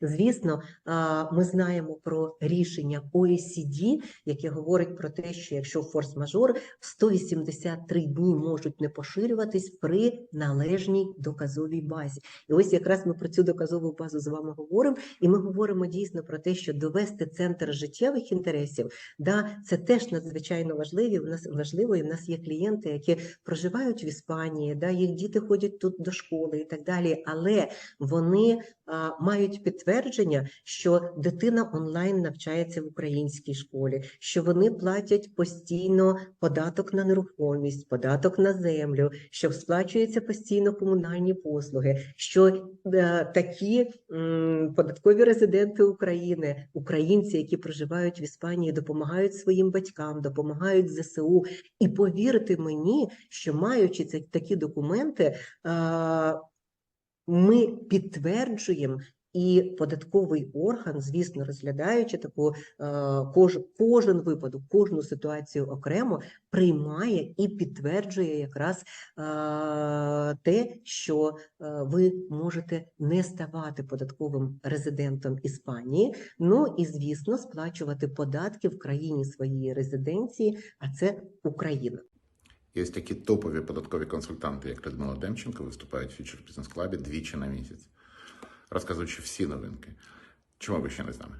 Звісно, ми знаємо про рішення OECD, яке говорить про те, що якщо форс-мажор, 183 дні можуть не поширюватись при належній доказовій базі. І ось якраз ми про цю доказову базу з вами говоримо, і ми говоримо дійсно про те, що довести центр життєвих інтересів, да, це теж надзвичайно важливо. У нас важливо, і в нас є клієнти, які проживають в Іспанії, да, їх діти ходять тут до школи і так далі, але вони а, мають підтвердження, що дитина онлайн навчається в українській школі, що вони платять постійно податок на нерухомість, податок на землю, що сплачуються постійно комунальні послуги, що е, такі м, податкові резиденти України, українці, які проживають в Іспанії, допомагають своїм батькам, допомагають ЗСУ. І повірте мені, що маючи ці такі документи, е, ми підтверджуємо. І податковий орган, звісно, розглядаючи таку е, кож, кожен випадок, кожну ситуацію окремо, приймає і підтверджує якраз е, те, що е, ви можете не ставати податковим резидентом Іспанії. Ну і звісно, сплачувати податки в країні своєї резиденції, а це Україна. Є такі топові податкові консультанти, як Людмила Демченко, виступають в Фьючер Бізнес Клабі двічі на місяць, розказуючи всі новинки. Чому ви ще не з нами?